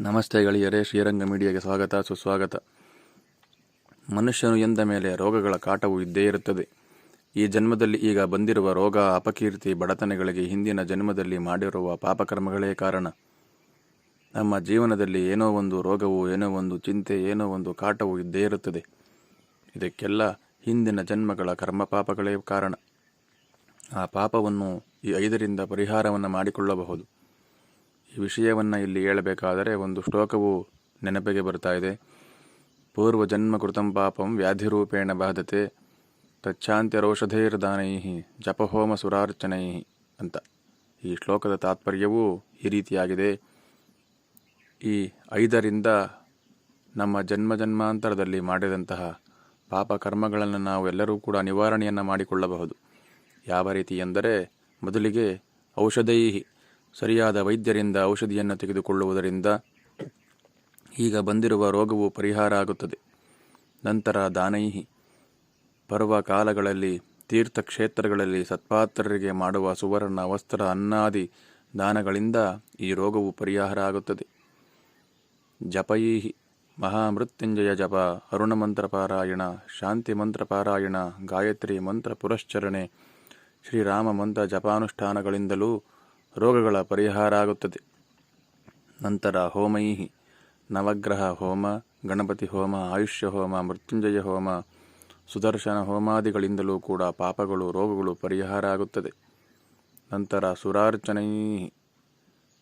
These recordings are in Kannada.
ನಮಸ್ತೆ ಗೆಳೆಯರೇ, ಶ್ರೀರಂಗ ಮೀಡಿಯಾಗೆ ಸ್ವಾಗತ, ಸುಸ್ವಾಗತ. ಮನುಷ್ಯನು ಎಂದ ಮೇಲೆ ರೋಗಗಳ ಕಾಟವು ಇದ್ದೇ ಇರುತ್ತದೆ. ಈ ಜನ್ಮದಲ್ಲಿ ಈಗ ಬಂದಿರುವ ರೋಗ, ಅಪಕೀರ್ತಿ, ಬಡತನಗಳಿಗೆ ಹಿಂದಿನ ಜನ್ಮದಲ್ಲಿ ಮಾಡಿರುವ ಪಾಪಕರ್ಮಗಳೇ ಕಾರಣ. ನಮ್ಮ ಜೀವನದಲ್ಲಿ ಏನೋ ಒಂದು ರೋಗವು, ಏನೋ ಒಂದು ಚಿಂತೆ, ಏನೋ ಒಂದು ಕಾಟವು ಇದ್ದೇ ಇರುತ್ತದೆ. ಇದಕ್ಕೆಲ್ಲ ಹಿಂದಿನ ಜನ್ಮಗಳ ಕರ್ಮ ಪಾಪಗಳೇ ಕಾರಣ. ಆ ಪಾಪವನ್ನು ಈ ಐದರಿಂದ ಪರಿಹಾರವನ್ನು ಮಾಡಿಕೊಳ್ಳಬಹುದು. ಈ ವಿಷಯವನ್ನು ಇಲ್ಲಿ ಹೇಳಬೇಕಾದರೆ ಒಂದು ಶ್ಲೋಕವು ನೆನಪಿಗೆ ಬರ್ತಾ ಇದೆ. ಪೂರ್ವ ಜನ್ಮ ಕೃತಂ ಪಾಪಂ ವ್ಯಾಧಿರೂಪೇಣ ಬಾಧತೆ ತಚ್ಛಾಂತ್ಯರೋಷಧೈರ್ದಾನೈ ಜಪಹೋಮ ಸುರಾರ್ಚನೈ ಅಂತ. ಈ ಶ್ಲೋಕದ ತಾತ್ಪರ್ಯವು ಈ ರೀತಿಯಾಗಿದೆ. ಈ ಐದರಿಂದ ನಮ್ಮ ಜನ್ಮ ಜನ್ಮಾಂತರದಲ್ಲಿ ಮಾಡಿದಂತಹ ಪಾಪ ಕರ್ಮಗಳನ್ನು ನಾವು ಎಲ್ಲರೂ ಕೂಡ ನಿವಾರಣೆಯನ್ನು ಮಾಡಿಕೊಳ್ಳಬಹುದು. ಯಾವ ರೀತಿ ಎಂದರೆ, ಮೊದಲಿಗೆ ಔಷಧೈ ಸರಿಯಾದ ವೈದ್ಯರಿಂದ ಔಷಧಿಯನ್ನು ತೆಗೆದುಕೊಳ್ಳುವುದರಿಂದ ಈಗ ಬಂದಿರುವ ರೋಗವು ಪರಿಹಾರ ಆಗುತ್ತದೆ. ನಂತರ ದಾನೈಹಿ. ಪರ್ವ ಕಾಲಗಳಲ್ಲಿ, ತೀರ್ಥಕ್ಷೇತ್ರಗಳಲ್ಲಿ ಸತ್ಪಾತ್ರರಿಗೆ ಮಾಡುವ ಸುವರ್ಣ, ವಸ್ತ್ರ, ಅನ್ನಾದಿ ದಾನಗಳಿಂದ ಈ ರೋಗವು ಪರಿಹಾರ ಆಗುತ್ತದೆ. ಜಪೈಹಿ. ಮಹಾಮೃತ್ಯುಂಜಯ ಜಪ ಅರುಣಮಂತ್ರ ಪಾರಾಯಣ ಶಾಂತಿ ಮಂತ್ರ ಪಾರಾಯಣ ಗಾಯತ್ರಿ ಮಂತ್ರ ಪುರಶ್ಚರಣೆ ಶ್ರೀರಾಮ ಮಂತ್ರ ಜಪಾನುಷ್ಠಾನಗಳಿಂದಲೂ ರೋಗಗಳ ಪರಿಹಾರ ಆಗುತ್ತದೆ. ನಂತರ ಹೋಮೈಹಿ, ನವಗ್ರಹ ಹೋಮ, ಗಣಪತಿ ಹೋಮ, ಆಯುಷ್ಯ ಹೋಮ, ಮೃತ್ಯುಂಜಯ ಹೋಮ, ಸುದರ್ಶನ ಹೋಮಾದಿಗಳಿಂದಲೂ ಕೂಡ ಪಾಪಗಳು, ರೋಗಗಳು ಪರಿಹಾರ ಆಗುತ್ತದೆ. ನಂತರ ಸುರಾರ್ಚನೈ,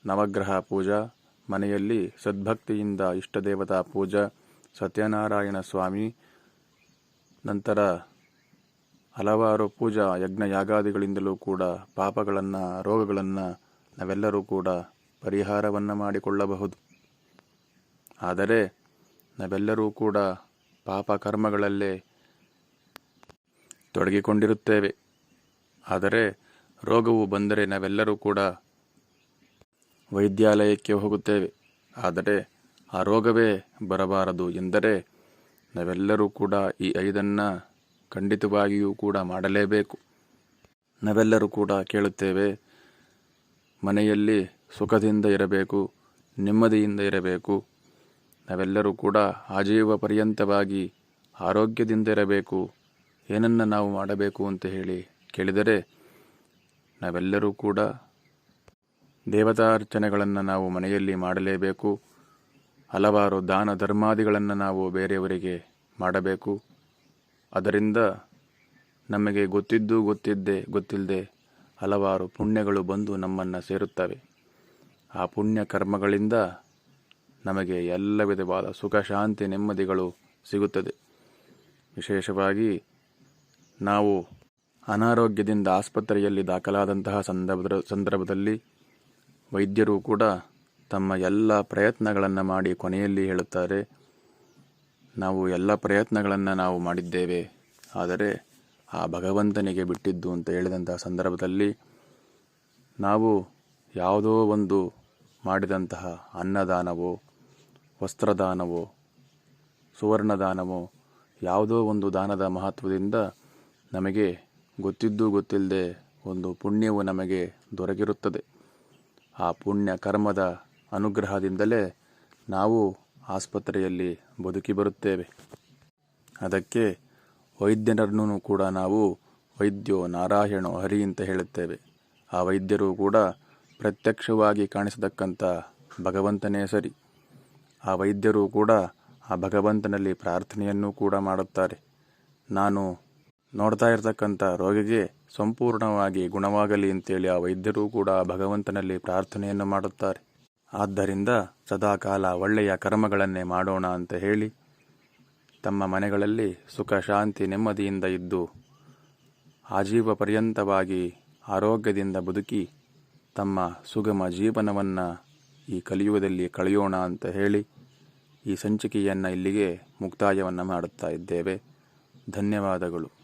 ನವಗ್ರಹ ಪೂಜಾ, ಮನೆಯಲ್ಲಿ ಸದ್ಭಕ್ತಿಯಿಂದ ಇಷ್ಟದೇವತಾ ಪೂಜಾ, ಸತ್ಯನಾರಾಯಣ ಸ್ವಾಮಿ, ನಂತರ ಹಲವಾರು ಪೂಜಾ ಯಜ್ಞ ಯಾಗಾದಿಗಳಿಂದಲೂ ಕೂಡ ಪಾಪಗಳನ್ನು, ರೋಗಗಳನ್ನು ನಾವೆಲ್ಲರೂ ಕೂಡ ಪರಿಹಾರವನ್ನು ಮಾಡಿಕೊಳ್ಳಬಹುದು. ಆದರೆ ನಾವೆಲ್ಲರೂ ಕೂಡ ಪಾಪ ಕರ್ಮಗಳಲ್ಲೇ ತೊಡಗಿಕೊಂಡಿರುತ್ತೇವೆ. ಆದರೆ ರೋಗವು ಬಂದರೆ ನಾವೆಲ್ಲರೂ ಕೂಡ ವೈದ್ಯಾಲಯಕ್ಕೆ ಹೋಗುತ್ತೇವೆ. ಆದರೆ ಆ ರೋಗವೇ ಬರಬಾರದು ಎಂದರೆ ನಾವೆಲ್ಲರೂ ಕೂಡ ಈ ಐದನ್ನು ಖಂಡಿತವಾಗಿಯೂ ಕೂಡ ಮಾಡಲೇಬೇಕು. ನಾವೆಲ್ಲರೂ ಕೂಡ ಕೇಳುತ್ತೇವೆ, ಮನೆಯಲ್ಲಿ ಸುಖದಿಂದ ಇರಬೇಕು, ನೆಮ್ಮದಿಯಿಂದ ಇರಬೇಕು. ನಾವೆಲ್ಲರೂ ಕೂಡ ಆಜೀವ ಪರ್ಯಂತವಾಗಿ ಆರೋಗ್ಯದಿಂದ ಇರಬೇಕು. ಏನನ್ನು ನಾವು ಮಾಡಬೇಕು ಅಂತ ಹೇಳಿ ಕೇಳಿದರೆ, ನಾವೆಲ್ಲರೂ ಕೂಡ ದೇವತಾರ್ಚನೆಗಳನ್ನು ನಾವು ಮನೆಯಲ್ಲಿ ಮಾಡಲೇಬೇಕು. ಹಲವಾರು ದಾನ ಧರ್ಮಾದಿಗಳನ್ನು ನಾವು ಬೇರೆಯವರಿಗೆ ಮಾಡಬೇಕು. ಅದರಿಂದ ನಮಗೆ ಗೊತ್ತಿದ್ದು ಗೊತ್ತಿದ್ದೇ, ಗೊತ್ತಿಲ್ಲದೆ ಹಲವಾರು ಪುಣ್ಯಗಳು ಬಂದು ನಮ್ಮನ್ನು ಸೇರುತ್ತವೆ. ಆ ಪುಣ್ಯ ಕರ್ಮಗಳಿಂದ ನಮಗೆ ಎಲ್ಲ ವಿಧವಾದ ಸುಖ, ಶಾಂತಿ, ನೆಮ್ಮದಿಗಳು ಸಿಗುತ್ತದೆ. ವಿಶೇಷವಾಗಿ ನಾವು ಅನಾರೋಗ್ಯದಿಂದ ಆಸ್ಪತ್ರೆಯಲ್ಲಿ ದಾಖಲಾದಂತಹ ಸಂದರ್ಭದ, ಸಂದರ್ಭದಲ್ಲಿ ವೈದ್ಯರು ಕೂಡ ತಮ್ಮ ಎಲ್ಲ ಪ್ರಯತ್ನಗಳನ್ನು ಮಾಡಿ ಕೊನೆಯಲ್ಲಿ ಹೇಳುತ್ತಾರೆ. ನಾವು ಎಲ್ಲ ಪ್ರಯತ್ನಗಳನ್ನು ನಾವು ಮಾಡಿದ್ದೇವೆ. ಆದರೆ ಆ ಭಗವಂತನಿಗೆ ಬಿಟ್ಟಿದ್ದು ಅಂತ ಹೇಳಿದಂಥ ಸಂದರ್ಭದಲ್ಲಿ ನಾವು ಯಾವುದೋ ಒಂದು ಮಾಡಿದಂತಹ ಅನ್ನದಾನವೋ, ವಸ್ತ್ರದಾನವೋ, ಸುವರ್ಣದಾನವೋ, ಯಾವುದೋ ಒಂದು ದಾನದ ಮಹತ್ವದಿಂದ ನಮಗೆ ಗೊತ್ತಿದ್ದು ಗೊತ್ತಿಲ್ಲದೆ ಒಂದು ಪುಣ್ಯವು ನಮಗೆ ದೊರಕಿರುತ್ತದೆ. ಆ ಪುಣ್ಯ ಕರ್ಮದ ಅನುಗ್ರಹದಿಂದಲೇ ನಾವು ಆಸ್ಪತ್ರೆಯಲ್ಲಿ ಬದುಕಿ ಬರುತ್ತೇವೆ. ಅದಕ್ಕೆ ವೈದ್ಯರನ್ನು ಕೂಡ ನಾವು ವೈದ್ಯೋ ನಾರಾಯಣೋ ಹರಿ ಅಂತ ಹೇಳುತ್ತೇವೆ. ಆ ವೈದ್ಯರು ಕೂಡ ಪ್ರತ್ಯಕ್ಷವಾಗಿ ಕಾಣಿಸತಕ್ಕಂಥ ಭಗವಂತನೇ ಸರಿ. ಆ ವೈದ್ಯರು ಕೂಡ ಆ ಭಗವಂತನಲ್ಲಿ ಪ್ರಾರ್ಥನೆಯನ್ನು ಕೂಡ ಮಾಡುತ್ತಾರೆ. ನಾನು ನೋಡ್ತಾ ಇರತಕ್ಕಂಥ ರೋಗಿಗೆ ಸಂಪೂರ್ಣವಾಗಿ ಗುಣವಾಗಲಿ ಅಂತೇಳಿ ಆ ವೈದ್ಯರು ಕೂಡ ಭಗವಂತನಲ್ಲಿ ಪ್ರಾರ್ಥನೆಯನ್ನು ಮಾಡುತ್ತಾರೆ. ಆದ್ದರಿಂದ ಸದಾಕಾಲ ಒಳ್ಳೆಯ ಕರ್ಮಗಳನ್ನೇ ಮಾಡೋಣ ಅಂತ ಹೇಳಿ ತಮ್ಮ ಮನೆಗಳಲ್ಲಿ ಸುಖ, ಶಾಂತಿ, ನೆಮ್ಮದಿಯಿಂದ ಇದ್ದು ಆಜೀವ ಪರ್ಯಂತವಾಗಿ ಆರೋಗ್ಯದಿಂದ ಬದುಕಿ ತಮ್ಮ ಸುಗಮ ಜೀವನವನ್ನು ಈ ಕಲಿಯುಗದಲ್ಲಿ ಕಳೆಯೋಣ ಅಂತ ಹೇಳಿ ಈ ಸಂಚಿಕೆಯನ್ನು ಇಲ್ಲಿಗೆ ಮುಕ್ತಾಯವನ್ನು ಮಾಡುತ್ತಾ ಇದ್ದೇವೆ. ಧನ್ಯವಾದಗಳು.